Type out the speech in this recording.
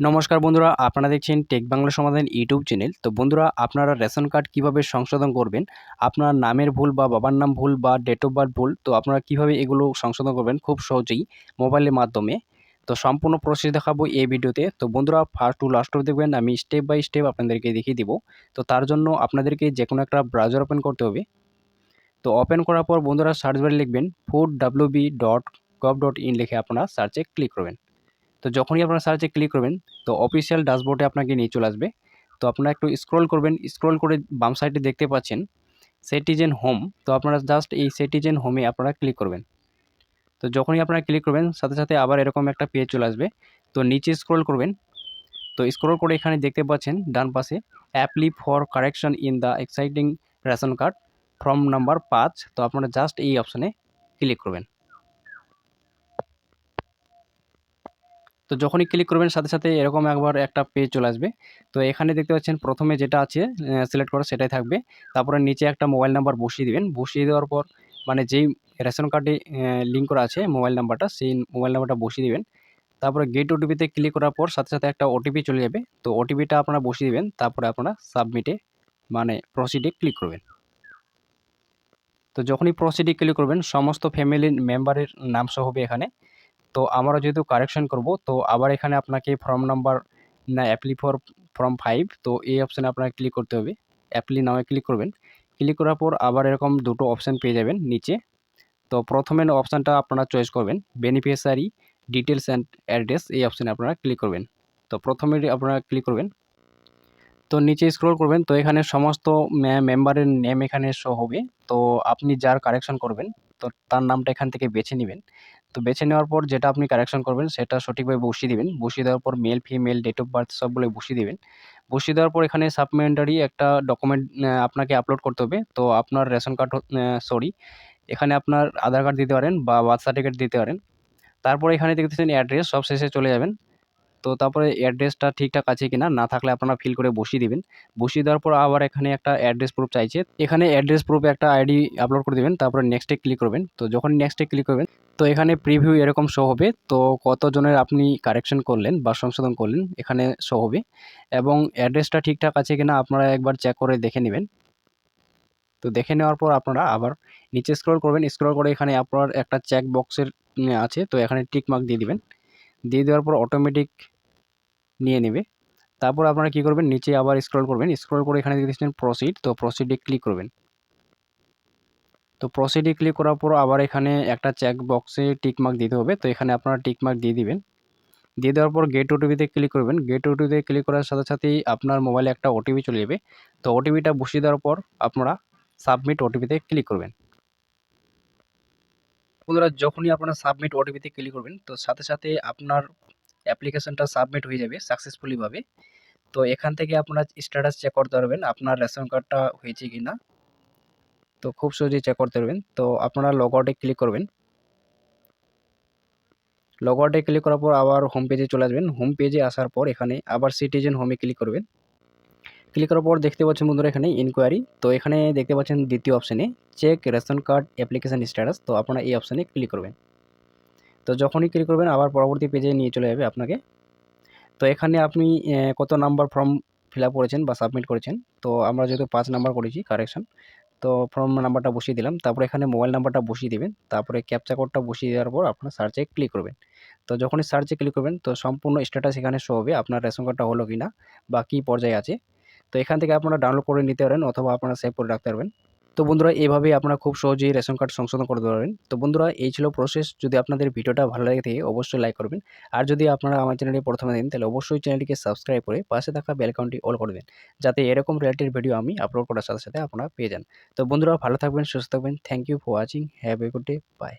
নমস্কার বন্ধুরা, আপনারা দেখছেন টেক বাংলা সমাধান ইউটিউব চ্যানেল। তো বন্ধুরা, আপনারা রেশন কার্ড কীভাবে সংশোধন করবেন? আপনার নামের ভুল বা বাবার নাম ভুল বা ডেট অফ বার্থ ভুল, তো আপনারা কীভাবে এগুলো সংশোধন করবেন? খুব সহজেই মোবাইলের মাধ্যমে। তো সম্পূর্ণ প্রসেস দেখাবো এই ভিডিওতে। তো বন্ধুরা ফার্স্ট টু লাস্ট অফ দেখবেন, আমি স্টেপ বাই স্টেপ আপনাদেরকে দেখিয়ে দিব। তো তার জন্য আপনাদেরকে যে কোনো একটা ব্রাউজার ওপেন করতে হবে। তো ওপেন করার পর বন্ধুরা সার্চ বারে লিখবেন food W B dot gov dot in লিখে আপনারা সার্চে ক্লিক করবেন। তো যখনই আপনারা সার্চে ক্লিক করবেন, তো অফিসিয়াল ড্যাশবোর্ডে আপনাকে নিয়ে চলে আসবে। তো আপনারা একটু স্ক্রল করবেন স্ক্রল করে বাম সাইডে দেখতে পাচ্ছেন সেটিজেন হোম তো আপনারা জাস্ট এই সেটিজেন হোমে আপনারা ক্লিক করবেন। তো যখনই আপনারা ক্লিক করবেন, সাথে সাথে আবার এরকম একটা পেজ চলে আসবে। তো নিচে স্ক্রল করবেন, তো স্ক্রল করে এখানে দেখতে পাচ্ছেন ডান পাশে apply for correction in the existing ration card form number পাঁচ, তো আপনারা জাস্ট এই অপশানে ক্লিক করবেন। তো যখনই ক্লিক করবেন, সাথে সাথে এরকম একবার একটা পেজ চলে আসবে। তো এখানে দেখতে পাচ্ছেন প্রথমে যেটা আছে সিলেক্ট করা, সেটাই থাকবে। তারপরে নিচে একটা মোবাইল নাম্বার বসিয়ে দেবেন। বসিয়ে দেওয়ার পর মানে যেই রেশন কার্ডে লিঙ্ক করা আছে মোবাইল নাম্বারটা সেই মোবাইল নাম্বারটা বসিয়ে দেবেন। তারপরে গেট ওটিপিতে ক্লিক করার পর সাথে সাথে একটা ওটিপি চলে যাবে। তো ওটিপিটা আপনারা বসিয়ে দেবেন। তারপরে আপনারা সাবমিটে মানে প্রসিডে ক্লিক করবেন। তো যখনই প্রসিডে ক্লিক করবেন, সমস্ত ফ্যামিলির মেম্বারের নাম সহ হবে এখানে। তো আমরা যেহেতু কারেকশন করব, তো আবার এখানে আপনাকে ফর্ম নাম্বার না অ্যাপ্লি ফর ফর্ম ফাইভ তো এই অপশানে আপনাকে ক্লিক করতে হবে। অ্যাপ্লি নামে ক্লিক করবেন। ক্লিক করার পর আবার এরকম দুটো অপশান পেয়ে যাবেন নিচে। তো প্রথমে অপশানটা আপনারা চয়েস করবেন। বেনিফিশিয়ারি ডিটেলস অ্যান্ড অ্যাড্রেস এই অপশানে আপনারা ক্লিক করবেন। তো প্রথমে আপনারা ক্লিক করবেন। তো নিচে স্ক্রল করবেন। তো এখানে সমস্ত মেম্বারের নেম এখানে শো হবে। তো আপনি যার কারেকশন করবেন, তো তার নামটা এখান থেকে বেছে নেবেন। তো বেছে নেওয়ার পর যেটা আপনি কারেকশন করবেন, সেটা সঠিকভাবে বসিয়ে দেবেন। বসিয়ে দেওয়ার পর male female date of birth সবগুলো বসিয়ে দেবেন। বসিয়ে দেওয়ার পর এখানে সাবমেন্ডারি একটা ডকুমেন্ট আপনাকে আপলোড করতে হবে। তো আপনার রেশন কার্ড সরি এখানে আপনার আধার কার্ড দিতে পারেন বা বার্থ সার্টিফিকেট দিতে পারেন। তারপরে এখানে দেখতেছেন অ্যাড্রেস সব শেষে চলে যাবেন। তো তারপরে অ্যাড্রেসটা ঠিকঠাক আছে কিনা না থাকলে আপনারা ফিল করে বসিয়ে দিবেন। বসিয়ে দেওয়ার পর আবার এখানে একটা অ্যাড্রেস প্রুফ চাইছে। এখানে অ্যাড্রেস প্রুফে একটা আইডি আপলোড করে দেবেন, তারপরে নেক্সটে ক্লিক করবেন। তো যখন নেক্সটে ক্লিক করবেন, তো এখানে প্রিভিউ এরকম শো হবে। তো কতজনের আপনি কারেকশন করলেন বা সংশোধন করলেন, এখানে শো হবে। এবং অ্যাড্রেসটা ঠিকঠাক আছে কিনা আপনারা একবার চেক করে দেখে নেবেন। তো দেখে নেওয়ার পর আপনারা আবার নিচে স্ক্রল করবেন। স্ক্রল করে এখানে আপনার একটা চেক বক্সের আছে। তো এখানে টিক মার্ক দিয়ে দিবেন। দিয়ে দেওয়ার পর অটোমেটিক নিয়ে নেবে। তারপর আপনারা কী করবেন? নিচে আবার স্ক্রল করবেন। স্ক্রল করে এখানে দেখছেন প্রসিড তো প্রসিডে ক্লিক করবেন। তো প্রসিডে ক্লিক করার পর আবার এখানে একটা চেক বক্সে টিকমার্ক দিতে হবে। তো এখানে আপনারা টিকমার্ক দিয়ে দিবেন। দিয়ে দেওয়ার পর গেট ওটিপিতে ক্লিক করবেন। গেট ওটিপিতে ক্লিক করার সাথে সাথেই আপনার মোবাইলে একটা ওটিপি চলে যাবে। তো ওটিপিটা বসিয়ে দেওয়ার পর আপনারা সাবমিট ওটিপিতে ক্লিক করবেন। বন্ধুরা, যখনই আপনারা সাবমিট ওটিপিতে ক্লিক করবেন, তো সাথে সাথে আপনার অ্যাপ্লিকেশনটা সাবমিট হয়ে যাবে সাকসেসফুলিভাবে। তো এখান থেকে আপনার স্ট্যাটাস চেক করতে পারবেন, আপনার রেশন কার্ডটা হয়েছে কি না তো খুব সহজেই চেক করতে পারবেন। তো আপনারা লগ আউটে ক্লিক করবেন। লগ আউটে ক্লিক করার পর আবার হোম পেজে চলে আসবেন। হোম পেজে আসার পর এখানে আবার সিটিজেন হোমে ক্লিক করবেন। ক্লিক করার পর দেখতে পাচ্ছেন বন্ধুরা এখানে ইনকোয়ারি তো এখানে দেখতে পাচ্ছেন দ্বিতীয় অপশানে check ration card application status তো আপনারা এই অপশানে ক্লিক করবেন। তো যখনই ক্লিক করবেন আবার পরবর্তী পেজে নিয়ে চলে যাবে আপনাকে। তো এখানে আপনি কত নাম্বার ফর্ম ফিল করেছেন বা সাবমিট করেছেন। তো আমরা যেহেতু পাঁচ নাম্বার করেছি কারেকশন তো ফর্ম নাম্বারটা বসিয়ে দিলাম। তারপরে এখানে মোবাইল নাম্বারটা বসিয়ে দেবেন। তারপরে ক্যাপচা কোডটা বসিয়ে দেওয়ার পর আপনার সার্চে ক্লিক করবেন। তো যখনই সার্চে ক্লিক করবেন, তো সম্পূর্ণ স্ট্যাটাস এখানে শো হবে আপনার রেশন কার্ডটা হলো কি না বা কী পর্যায়ে আছে। তো এখান থেকে আপনারা ডাউনলোড করে নিতে পারেন অথবা আপনারা সেভ করে রাখতে পারবেন। তো বন্ধুরা এইভাবে আপনারা খুব সহজেই রেশন কার্ড সংশোধন করতে পারবেন। তো বন্ধুরা, এই ছিল প্রসেস। যদি আপনাদের ভিডিওটা ভালো লাগে থাকে, অবশ্যই লাইক করবেন। আর যদি আপনারা আমার চ্যানেলটি প্রথমে দিন তাহলে অবশ্যই চ্যানেলটিকে সাবস্ক্রাইব করে পাশে থাকা বেল আইকনটি অল করবেন যাতে এরকম রিলেটেড ভিডিও আমি আপলোড করার সাথে সাথে আপনারা পেয়ে যান। তো বন্ধুরা, ভালো থাকবেন, সুস্থ থাকবেন। Thank you for watching have a good day bye